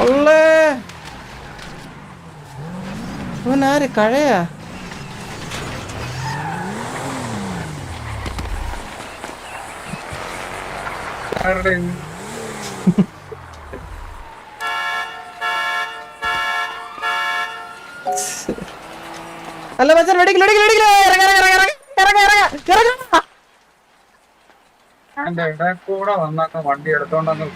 അള്ളേ അവനാര് കഴയാ? ആരുടെ അല്ല മച്ചാൻ വെടിക്കില്ല വെടിക്കില്ല വെടിക്കില്ല കൂടെ വന്നൊക്കെ വണ്ടി എടുത്തോണ്ടങ്ങ്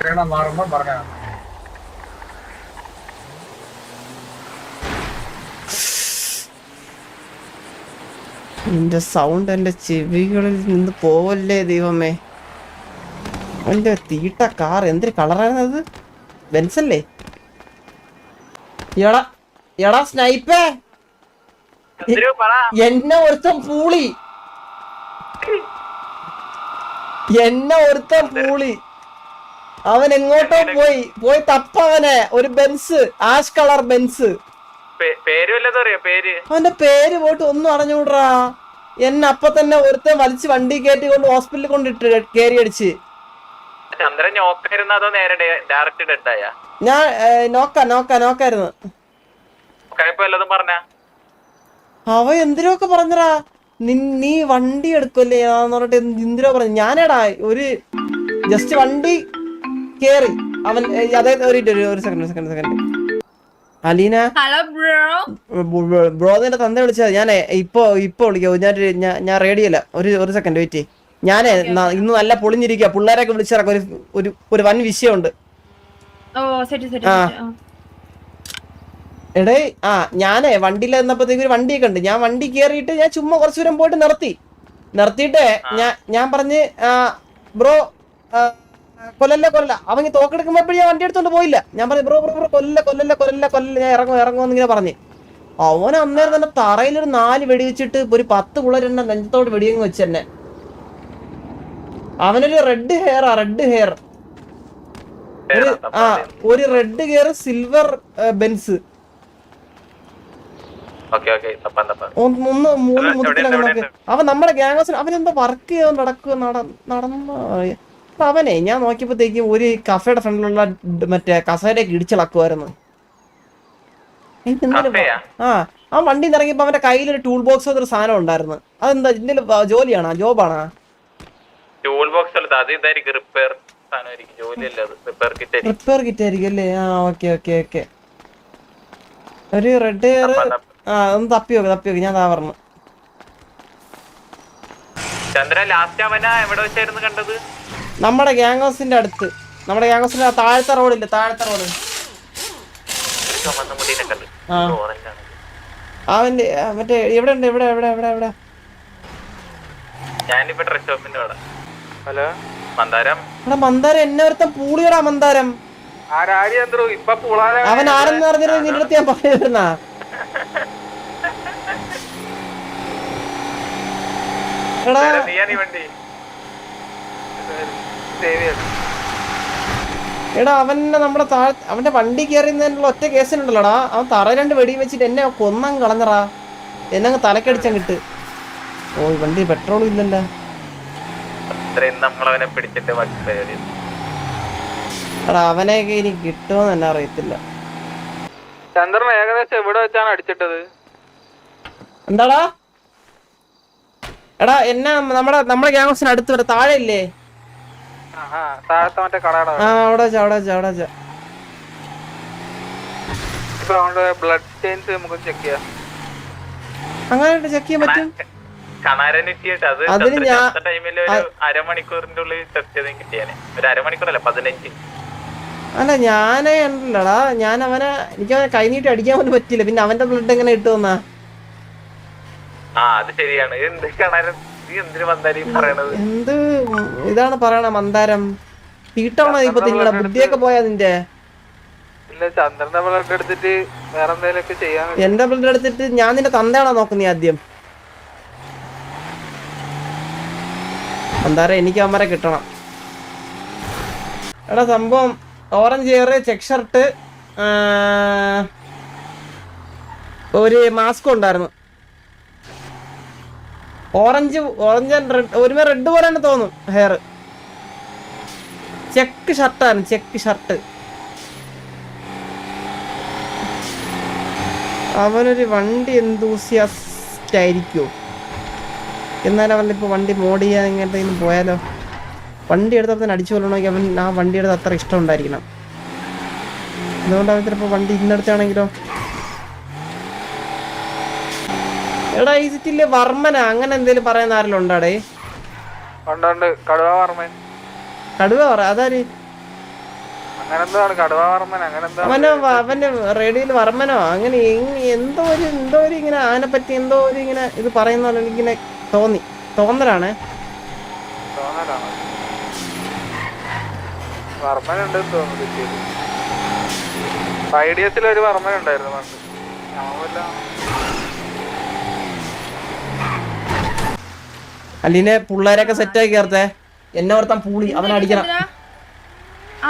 ക്ഷീണം മാറുമ്പോൾ പറഞ്ഞാൽ നിന്റെ സൗണ്ട് എന്റെ ചെവികളിൽ നിന്ന് പോവല്ലേ ദൈവമേ? എന്റെ തീട്ട കാർ എന്തൊരു കളറായിരുന്നത്? ബെൻസല്ലേ? എടാ എടാ സ്നൈപ്പേ. എന്നെ ഒരുത്തം പൂളി. എന്നെ ഒരുത്തം പൂളി. അവൻ എങ്ങോട്ടോ പോയി. പോയി തപ്പവനെ ഒരു ബെൻസ് ആഷ് കളർ ബെൻസ് അവന്റെ പേര് പോയിട്ട് ഒന്നും അറിഞ്ഞൂടാ എന്നെ അപ്പൊ തന്നെ ഒരുത്തൻ വലിച്ച് വണ്ടി കയറ്റി കൊണ്ട് ഹോസ്പിറ്റലിൽ കൊണ്ടിട്ട് കേറി അടിച്ച്. ചന്ദ്രൻ നോക്കായിരുന്നു അതോ നേരെ ഡയറക്റ്റ് ഞാൻ നോക്കാ നോക്ക നോക്ക നോക്കായിരുന്നു. അവ എന്തിനൊക്കെ പറഞ്ഞടാ? നിൻ- നീ വണ്ടി എടുക്കല്ലേ പറഞ്ഞിട്ട് എന്ത് എന്തിനോ പറഞ്ഞു. ഞാനേടാ ഒരു ജസ്റ്റ് വണ്ടി കേറി. അവൻ അതായത് ഒരു ഒരു- ഒരു second second second Aleena? Hello bro bro നിന്റെ തന്ത വിളിച്ചത്. ഞാൻ ഇപ്പോ ഇപ്പൊ വിളിക്കോ ഞാൻ ഞാൻ- റെഡി അല്ല. ഒരു ഒരു സെക്കൻഡ് വെയിറ്റ് ഞാനേ ഇന്ന് നല്ല പൊളിഞ്ഞിരിക്കുക പിള്ളേരൊക്കെ വിളിച്ചിറക്കാം ഒരു ഒരു ഒരു വൻ വിഷയമുണ്ട്. എടേ ആ ഞാനേ വണ്ടിയിൽ നിന്നപ്പോഴത്തേക്ക് ഒരു വണ്ടിയൊക്കെ ഉണ്ട്. ഞാൻ വണ്ടി കയറിയിട്ട് ഞാൻ ചുമ്മാ കുറച്ചു ദൂരം പോയിട്ട് നിർത്തി. നിർത്തിയിട്ട് ഞാൻ ഞാൻ പറഞ്ഞ് ബ്രോ കൊല്ലല്ല കൊല്ലല്ല. അവൻ തോക്കെടുക്കുമ്പോൾ ഞാൻ വണ്ടി എടുത്തോണ്ട് പോയില്ല? ഞാൻ പറഞ്ഞു ബ്രോ ബ്രോ ബ്രോ കൊല്ലല്ല കൊല്ലല്ല കൊല്ലല്ല കൊല്ലല്ല ഞാൻ ഇറങ്ങും ഇറങ്ങും ഇങ്ങനെ പറഞ്ഞു. അവൻ അന്നേരം തന്നെ തറയിൽ ഒരു നാല് വെടിവെച്ചിട്ട് ഒരു പത്ത് പുള്ളരെണ്ണം നെഞ്ചത്തോട് വെടിയങ്ങ് വെച്ച് തന്നെ അവനൊരു റെഡ് ഹെയർ ആ റെഡ് ഹെയർ. ഒരു ആ ഒരു റെഡ് ഹെയർ സിൽവർ ബെൻസ്. ഒന്ന് മൂന്ന് മുതലങ്ങ് അവൻ നമ്മുടെ ഗ്യാങ്സിന് അവൻ എന്താ വർക്ക് ചെയ്യാൻ നടക്കുക നടന്ന അപ്പൊ അവനെ ഞാൻ നോക്കിയപ്പോഴത്തേക്കും ഒരു കഫയുടെ ഫ്രണ്ടിലുള്ള മറ്റേ കസേരയൊക്കെ ഇടിച്ചിളക്കുമായിരുന്നു ആ ആ വണ്ടി ഇറങ്ങിയപ്പോ അവന്റെ കയ്യിൽ ഒരു ടൂൾ ബോക്സ് ഒരു സാധനം ഉണ്ടായിരുന്നു. അതെന്താ ഇതിന്റെ ജോലിയാണോ? ജോബാണോ? ടൂൾ ബോക്സ് ഉള്ളത് അത് ഇതായിരിക്കും റിപ്പയർ റിപ്പയർ കിറ്റ് ആയിരിക്കും. അല്ലേ? ആ ഓക്കെ ഓക്കെ ഓക്കെ ഒരു റെഡ് ഹെയർ. ആ ഒന്ന് തപ്പി നോക്ക് തപ്പി നോക്ക്. ഞാൻ താ പറഞ്ഞു. ചന്ദ്ര ലാസ്റ്റ് അവനാ എവിടെ വെച്ചായിരുന്നു കണ്ടത്? നമ്മുടെ ഗ്യാങ് ഹൗസിന്റെ അടുത്ത്. നമ്മുടെ ഗ്യാങ് ഹൗസിന്റെ ആ താഴത്തെ റോഡില്ലേ താഴത്തെ റോഡ്. അവന്റെ മറ്റേ എവിടെ ഉണ്ട് എവിടെ എവിടെ എവിടെ എവിടെ? ഞാനിപ്പോ ഡ്രസ് ഷോപ്പിന്റെ അവിടെ. ഹലോ? മന്ദാരം? എടാ മന്ദാരം എന്നെ ഒരുത്തൻ പൂളിയടാ മന്ദാരം. അവൻ ആരെന്ന് പറഞ്ഞിട്ട് നിന്റെ അടുത്ത് ഞാൻ എടാ എടാ അവനെ നമ്മുടെ താഴ് അവന്റെ വണ്ടി കയറിയതിനുള്ള ഒറ്റ കേസിനുണ്ടല്ലോടാ. അവൻ തറ രണ്ട് വെടി വെച്ചിട്ട് എന്നെ കൊന്നം കളഞ്ഞറാ എന്നെ അങ്ങ് തലക്കടിച്ചങ്ങിട്ട് ഓ വണ്ടി പെട്രോളും ഇല്ലല്ലോ. അവനെ നമ്മളവനെ പിടിച്ചിട്ട് ബാക്കി പരിപാടി എടാ അവനെയൊക്കെ ഇനി കിട്ടുമെന്ന് തന്നെ അറിയത്തില്ല. ചന്ദ്രൻ ഏകദേശം എവിടെ വെച്ചാണ് അടിച്ചിട്ടത്? എന്താടാ? എടാ എന്നെ നമ്മുടെ നമ്മുടെ ഗ്യാങ് ഹൗസിന് അടുത്ത് വരെ താഴെ ഇല്ലേ ആഹാ താഴത്തെ മറ്റേ കടയുടെ ആ അവിടെ അങ്ങനെ ചെക്ക് ചെയ്യാൻ പറ്റും. അതിന് ഞാൻ- അരമണിക്കൂറിന്റെ ഉള്ളിൽ ടെസ്റ്റ് ചെയ്ത് കിട്ടിയാനെ. ഒരു അരമണിക്കൂറല്ല പതിനഞ്ച്. അല്ല ഞാനേ ഉണ്ടല്ലടാ ഞാൻ അവനെ എനിക്ക് അവനെ കൈനീട്ടി അടിക്കാൻ പോലും പറ്റില്ല പിന്നെ അവന്റെ ബ്ലഡ് എങ്ങനെ ഇട്ടു വന്നാ ആ അത് ശരിയാണ്. എന്ത് കണാരൻ എന്ത് ഇതാണ് പറയണ മന്ദാരം? തീട്ടമാണോ ഇപ്പൊ നിങ്ങളെ? ബുദ്ധിയൊക്കെ പോയാ നിന്റെ. എന്റെ ബ്ലഡ് എടുത്തിട്ട് ഞാൻ നിന്റെ തന്തയാണോ നോക്കുന്നേ ആദ്യം? മന്ദാരം എനിക്ക് അവന്മാരെ കിട്ടണം. എടാ സംഭവം ഓറഞ്ച് എയർ ചെക്ക് ഷർട്ട് ഒരു മാസ്ക് ഉണ്ടായിരുന്നു. ഓറഞ്ച് ഓറഞ്ച് ആൻഡ് റെഡ് ഒരുമേ റെഡ് പോലെ തന്നെ തോന്നും ഹെയർ ചെക്ക് ഷർട്ടാണ് ചെക്ക് ഷർട്ട് അവനൊരു വണ്ടി എന്തൂസിയാസ്റ്റ് ആയിരിക്കുമോ എന്നാലും അവന്റെ ഇപ്പോൾ വണ്ടി മോഡ് ചെയ്യാൻ ഇങ്ങനത്തെ പോയാലോ? വണ്ടി എടുത്തപ്പോൾ തന്നെ അടിച്ചു കൊല്ലണമെങ്കിൽ അവൻ ആ വണ്ടി എടുത്ത് അത്ര ഇഷ്ടം ഉണ്ടായിരിക്കണം. അതുകൊണ്ട് അവൻ ചിലപ്പോൾ വണ്ടി ഇന്നെടുത്താണെങ്കിലോ? എടാ ഈ സിറ്റിയിലെ വർമ്മന. അങ്ങനെ എന്തേലും പറയുന്ന ആരെങ്കിലും ഉണ്ടാടേ? ഉണ്ട് കടുവ വർമ്മൻ. കടുവ പറ അതാര്? അവന്റെ റേഡിയോയിൽ വർമ്മനോ? അങ്ങനെ എന്തോ ഒരു എന്തോ ഒരു ഇങ്ങനെ ആനെ പറ്റി എന്തോ ഒരു ഇങ്ങനെ ഇത് പറയുന്ന പോലെ എനിക്കിങ്ങനെ തോന്നി. തോന്നലാണ്. ഒരു വർമ്മൻ ഉണ്ടായിരുന്നു പണ്ട് അല്ലിനെ പിള്ളേരൊക്കെ സെറ്റാക്കി ചേർത്തേ. എന്നെ ഓർത്താൻ പൂളി. അവൻ അടിക്കണം. ചന്ദ്ര?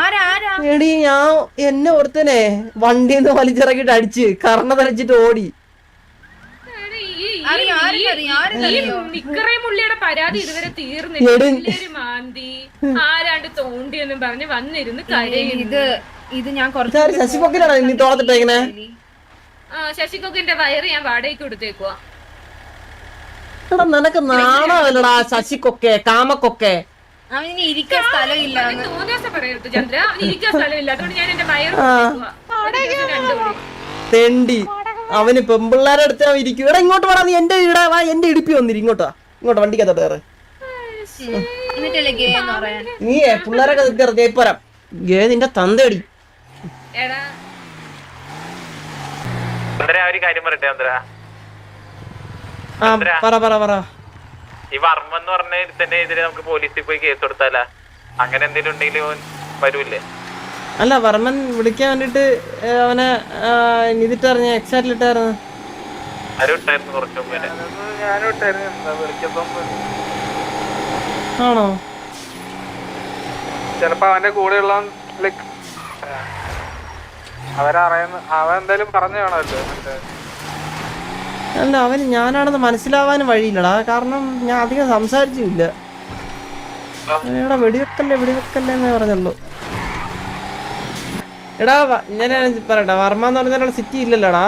ആരാ ആരാ? എടി ഞാൻ എന്നെ ഓർത്തനെ വണ്ടിന്ന് വലിച്ചിറക്കിട്ട് അടിച്ച് കർണ തളിച്ചിട്ട് ഓടി. പരാതി ഇതുവരെ തീർന്നില്ല. ആരാണ്ട് തോണ്ടിയെന്നും പറഞ്ഞ് വന്നിരുന്ന് കരയുന്നു. ഇത് ഇത് ഞാൻ കുറച്ച് തോളത്തിട്ടേക്കണേ? ആ ശശികൊക്കിന്റെ വയറ് ഞാൻ വാടകയ്ക്ക് കൊടുത്തേക്കുവാ. എടാ നിനക്ക് നാണമല്ലടാ ശശിക്കൊക്കെ കാമക്കൊക്കെ. അവന് ഇരിക്കാൻ സ്ഥലമില്ല അവന് തോന്നിയ ദിവസം പറയരുത് ചന്ദ്ര. അവന് ഇരിക്കാൻ സ്ഥലമില്ല. അതുകൊണ്ട് ഞാൻ എന്റെ വയറ്. തെണ്ടി. അവന് പെമ്പിള്ളേരെ അടുത്ത് അവൻ ഇരിക്കും. എടാ ഇങ്ങോട്ട് പറഞ്ഞു നീ എന്റെ ഇടാ വാ എന്റെ ഇടുപ്പി വന്നിരി. ഇങ്ങോട്ടാ ഇങ്ങോട്ട് വണ്ടിക്കകത്തോട്ട് കയറ്. നീയേ പിള്ളേരൊക്കെ കയറി. ജയിപ്പോരാം ഗേ നിന്റെ തന്തയടി. എടാ. ഒരു കാര്യം പറയട്ടെ ആ പറ പറ പറ. ഈ വർമ്മ എന്ന് പറഞ്ഞ തന്നെ എതിരെ നമുക്ക് പോലീസിൽ പോയി കേസ് കൊടുത്താലാ? അങ്ങനെ എന്തെങ്കിലും ഉണ്ടെങ്കിൽ വരൂല്ലേ? വരൂലേ അല്ല വർമ്മൻ വിളിക്കാൻ വേണ്ടിട്ട് അവനെ ഇതിട്ടറിഞ്ഞ എക്സാറ്റിലിട്ടായിരുന്നു ആരും ഇട്ടായിരുന്നു ആണോ? ചെലപ്പോ അവന്റെ കൂടെയുള്ള ലൈക്ക്. അവരറിയുന്ന അവൻ എന്തായാലും പറഞ്ഞു കാണുമല്ലോ. മറ്റേ അല്ല അവന് ഞാനാണെന്ന് മനസ്സിലാവാനും വഴിയില്ലടാ. കാരണം ഞാൻ അധികം സംസാരിച്ചില്ല. എടാ വെടിവെക്കല്ലേ വെടിവെക്കല്ലേ എന്നേ പറഞ്ഞുള്ളൂ. എടാ ഞാൻ പറയട്ടെ. വർമ്മ എന്ന് പറഞ്ഞ സിറ്റി ഇല്ലല്ലോടാ.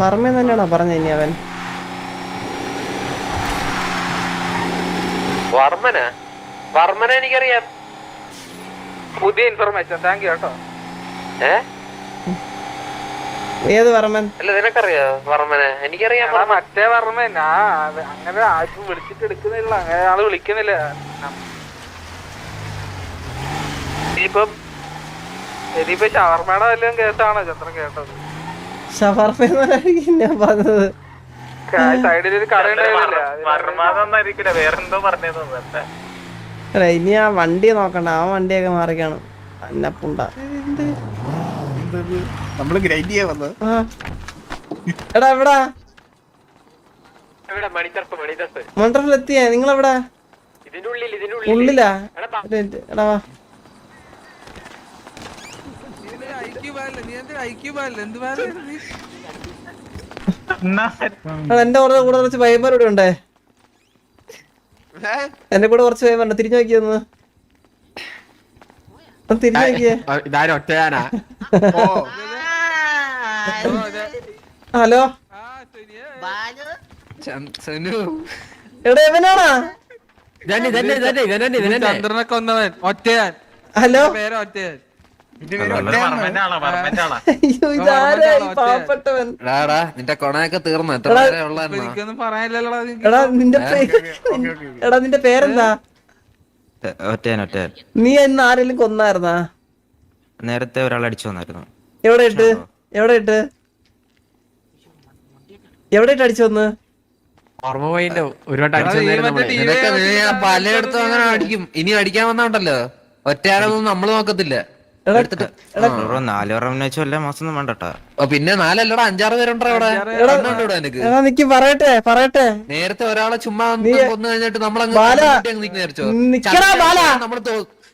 വർമ്മ തന്നെയാണോ പറഞ്ഞ ഇനി അവൻ? വർമ്മന? വർമ്മന എനിക്കറിയാം. പുതിയ ഇൻഫർമേഷൻ താങ്ക് യു കേട്ടോ. ഏ? ഏത് വർമ്മൻ? അല്ല നിനക്കറിയോ വർമ്മനെ? എനിക്കറിയാം മറ്റേ വർമ്മൻ. ആ അങ്ങനെ ആർക്കും വിളിച്ചിട്ട് എടുക്കുന്നില്ല. അങ്ങനെ ആൾ വിളിക്കുന്നില്ല. നം- ഇനിയിപ്പം ഇനിയിപ്പോ ഷവർമ്മയുടെ വല്ലതും കേട്ടാണോ? ചന്ദ്രൻ കേട്ടത്. ഷവർമ്മ എന്നായിരിക്കും ഞാൻ പറഞ്ഞത്. സൈഡിൽ ഒരു കട ഉണ്ടായിരുന്നില്ല വർമ്മ വേറെന്തോ പറഞ്ഞേ തോന്നുന്നു. എടാ ഇനി ആ വണ്ടി നോക്കണ്ട. ആ വണ്ടിയൊക്കെ മാറിക്കാണ്. അന്നപ്പുണ്ട. നമ്മൾ ഗ്രൈൻഡ് ചെയ്യാൻ വന്നത്. എടാ എവിടാ? ഉള്ളിലാ? ഒരു മിനിറ്റ്. എടാ വാ. എന്റെ കൂടെ കൂടെ കുറച്ച് ഇവിടെ ഉണ്ടേ? എന്റെ കൂടെ കുറച്ച് പയ്യന്മാരുണ്ട് തിരിഞ്ഞു നോക്കിയൊന്ന് ഒന്ന് തിരിഞ്ഞു നോക്കിയേ ഇതാരും? ഒറ്റയാനാ? ഹലോ? എടാ എവനാണാ ചന്ദ്രനെ കൊന്നവൻ ഒറ്റയാൻ. ഹലോ? പേര് ഒറ്റയാൻ. നിന്റെ കൊണയൊക്കെ തീർന്നു. എത്ര പേരെ ഉള്ള എടാ നിന്റെ പേരെന്താ? ഒറ്റയാൻ ഒറ്റയാൻ നീ ഇന്ന് ആരെങ്കിലും കൊന്നായിരുന്നാ? നേരത്തെ ഒരാൾ അടിച്ചു വന്നായിരുന്നു. എവിടെ ഇട്ട്? എവിടെ ഇട്ട്? എവിടെ ഇട്ട് അടിച്ചു വന്ന്? ഓർമ്മ നീ ഒരു വട്ടം ആ പലയിടത്തും അങ്ങനെ അടിക്കും. ഇനി അടിക്കാൻ വന്നോണ്ടല്ലോ ഒറ്റയാളൊന്നും നമ്മൾ നോക്കത്തില്ല. പിന്നെ നാലല്ലടാ അഞ്ചാറ് പേരുണ്ടോ ഇവിടെ? എടാ, എണ്ണമുണ്ടോ നിനക്ക്. എടാ നിക്ക് പറയട്ടെ പറയട്ടെ. നേരത്തെ ഒരാളെ ചുമ്മാ കൊന്നു കഴിഞ്ഞിട്ട് നമ്മൾ. നമ്മൾ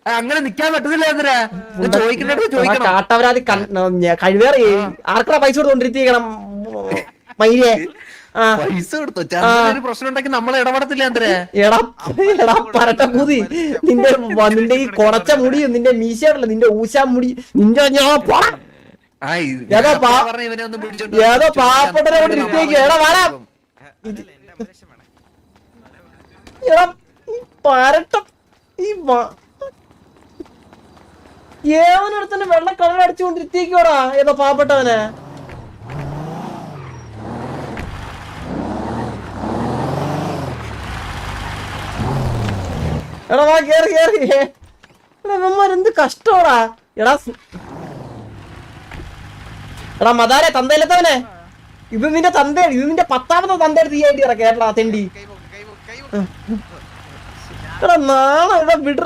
അങ്ങനെ നിക്കാൻ പറ്റുന്നില്ല എന്തിനാ? ചോദിക്കണ്ടത് ചോദിക്കണം? കാട്ടവരാതി കഴിവേറി ആർക്കടാ പൈസ കൊടുത്തോണ്ടിരിക്കണം മയിലേ? പൈസ കൊടുത്തു? ഒരു പ്രശ്നം ഉണ്ടാക്കി നമ്മൾ ഇടപെടത്തില്ല ചന്ദ്രേ എടാ എടാ പരട്ടക്കൂതി നിന്റെ നിന്റെ ഈ കൊടച്ച മുടിയും നിന്റെ മീശയുണ്ടല്ലോ നിന്റെ ഊശാ മുടി. നിന്റെ ഞാൻ ഏതോ ഏതോ പാവപ്പെട്ടവരെ കൊണ്ട് ഇരുത്തിയേക്ക് എടാ വാടാ. എടാ പരട്ട ഈ ഏവനൊരുത്തന്നെ വെള്ള കളർ അടിച്ചുകൊണ്ടിരുത്തിയേക്കോടാ ഏതോ പാവപ്പെട്ടവനെ. എടാ വാ കേറി കേറി. എടാ ഇവന്മാർ എന്ത് കഷ്ടോടാ എടാ എടാ മതാരെ തന്തയിലെത്തവനെ ഇത് നിന്റെ തന്ത ഇത് നിന്റെ പത്താമത്തെ തന്തയുടെ തീ ആയിട്ട് ഇറക്കാം കേരള തെണ്ടി. എടാ നാളെ ഇവിടെ വിട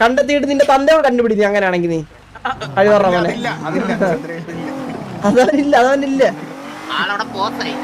കണ്ടെത്തിയിട്ട് നിന്റെ തന്തയോട് കണ്ടുപിടിച്ചു അങ്ങനെയാണെങ്കിൽ നീ. കഴിവറ മോനെ അതില്ല അതില്ല ചന്ദ്രൻ, ഇല്ല. അതവനില്ല അതവനില്ല. ആളവിടെ പോത്തായി